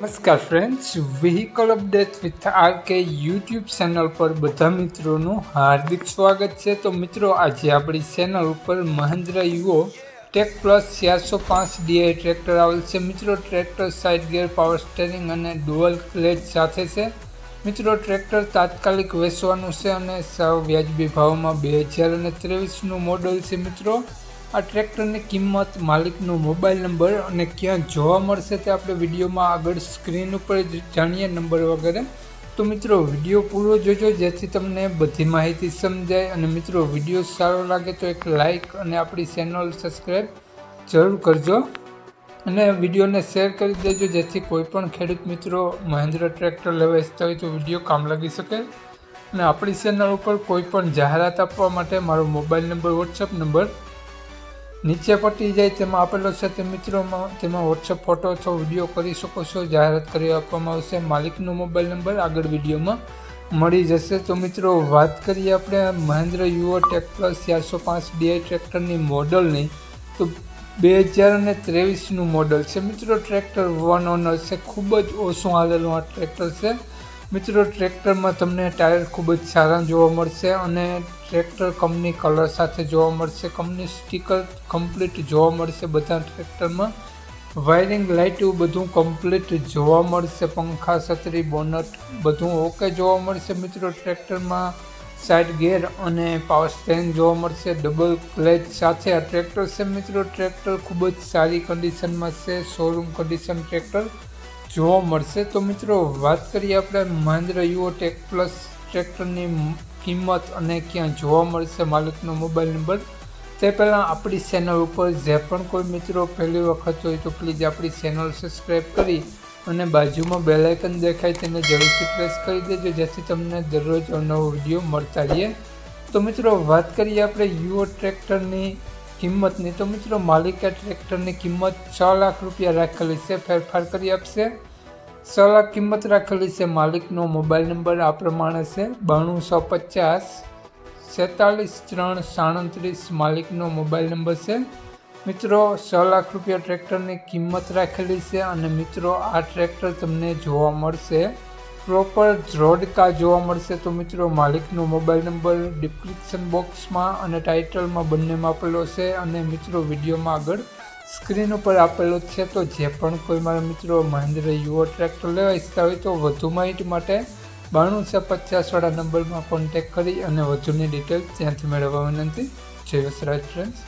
નમસ્કાર friends vehicle update with R K YouTube channel પર બધા મિત્રોનું હાર્દિક સ્વાગત છે. તો મિત્રો, આજે આપણી ચેનલ ઉપર મહેન્દ્ર યુઓ ટેક પ્લસ ચારસો પાંચ ડીઆઈ ટ્રેક્ટર આવેલ છે. મિત્રો tractor side gear power steering અને ડુઅલ ક્લેજ સાથે છે. મિત્રો ટ્રેક્ટર તાત્કાલિક વેચવાનું છે અને સાવ વ્યાજબી ભાવમાં બે હજાર અને ત્રેવીસનું મોડલ છે. મિત્રો આ ટ્રેક્ટરની કિંમત, માલિકનો મોબાઈલ નંબર અને ક્યાં જોવા મળશે તે આપણે વિડીયોમાં આગળ સ્ક્રીન ઉપર જાણીએ નંબર વગેરે. તો મિત્રો, વીડિયો પૂરો જોજો, જેથી તમને બધી માહિતી સમજાય. અને મિત્રો, વીડિયો સારો લાગે તો એક લાઇક અને આપણી ચેનલ સબસ્ક્રાઈબ જરૂર કરજો. અને વિડીયોને શેર કરી દેજો, જેથી કોઈપણ ખેડૂત મિત્રો મહેન્દ્ર ટ્રેક્ટર લેવા ઇચ્છતા હોય તો વીડિયો કામ લાગી શકે. અને આપણી ચેનલ ઉપર કોઈપણ જાહેરાત આપવા માટે મારો મોબાઈલ નંબર વોટ્સઅપ નંબર નીચે પટી જાય તેમાં આપેલો છે તે મિત્રોમાં, તેમાં વોટ્સઅપ ફોટો અથવા વીડિયો કરી શકો છો, જાહેરાત કરી આપવામાં આવશે, માલિકનો મોબાઈલ નંબર આગળ વિડીયોમાં મળી જશે. તો મિત્રો, વાત કરીએ આપણે મહેન્દ્ર યુઓ ટેક પ્લસ ચારસો પાંચ ડીઆઈ ટ્રેક્ટરની મોડલની. તો બે હજાર અને ત્રેવીસનું મોડલ છે. મિત્રો, ટ્રેક્ટર વન ઓનર છે. ખૂબ જ ઓછું હાલેલું આ ટ્રેક્ટર છે. મિત્રો, ટ્રેક્ટરમાં તમને ટાયર ખૂબ જ સારા જોવા મળશે અને ટ્રેક્ટર કંપની કલર સાથે જોવા મળશે, કંપની સ્ટીકર કમ્પ્લીટ જોવા મળશે બધા ટ્રેક્ટરમાં. વાયરિંગ લાઇટ બધું કમ્પ્લીટ જોવા મળશે, પંખા, છત્રી બોનટ બધું ઓકે જોવા મળશે મિત્રો. ટ્રેક્ટરમાં સાઇડ ગેર અને પાવર સ્ટેન્ડ જોવા મળશે ડબલ ક્લેચ સાથે. આ ટ્રેક્ટર છે મિત્રો, ટ્રેક્ટર ખૂબ જ સારી કન્ડિશનમાં છે શોરૂમ કન્ડિશન ટ્રેક્ટર. જોવા મળશે તો મિત્રો, વાત કરીએ આપણે મહેન્દ્ર યુઓ ટેક પ્લસ ટ્રેક્ટરની કિંમત અને ક્યાં જોવા મળશે માલિકનો મોબાઈલ નંબર. તે પહેલાં આપણી ચેનલ ઉપર જે પણ કોઈ મિત્રો પહેલી વખત હોય તો પ્લીઝ આપણી ચેનલ સબસ્ક્રાઈબ કરી અને બાજુમાં બેલાઇકન દેખાય તેને જરૂરથી પ્રેસ કરી દેજો, જેથી તમને દરરોજ નવો વીડિયો મળતા રહીએ. તો મિત્રો, વાત કરીએ આપણે યુઓ ટ્રેક્ટરની કિંમતની તો મિત્રો માલિકે ટ્રેક્ટરની કિંમત છ લાખ રૂપિયા રાખેલી છે, ફેરફાર કરી આપશે. છ લાખ કિંમત રાખેલી છે માલિકનો મોબાઈલ નંબર આ પ્રમાણે છે, બાણું સો પચાસ, છેતાલીસ ત્રણ સાડત્રીસ માલિકનો મોબાઈલ નંબર છે. મિત્રો, છ લાખ રૂપિયા ટ્રેક્ટરની કિંમત રાખેલી છે અને મિત્રો, આ ટ્રેક્ટર તમને જોવા મળશે. પ્રોપર ધ્રોડકા જોવા મળશે તો મિત્રો માલિકનો મોબાઈલ નંબર ડિસ્ક્રિપ્શન બોક્સમાં અને ટાઇટલમાં બંનેમાં આપેલો છે અને મિત્રો વિડીયોમાં આગળ સ્ક્રીન ઉપર આપેલો છે તો જે પણ કોઈ મારા મિત્રો મહેન્દ્ર યુવો ટ્રેક્ટર લેવા ઈચ્છતા હોય તો વધુ માહિતી માટે બાણું છે પચાસવાળા નંબરમાં કોન્ટેક કરી અને વધુની ડિટેલ ત્યાંથી મેળવવા વિનંતી. જય વસરાજ ફ્રેન્ડ્સ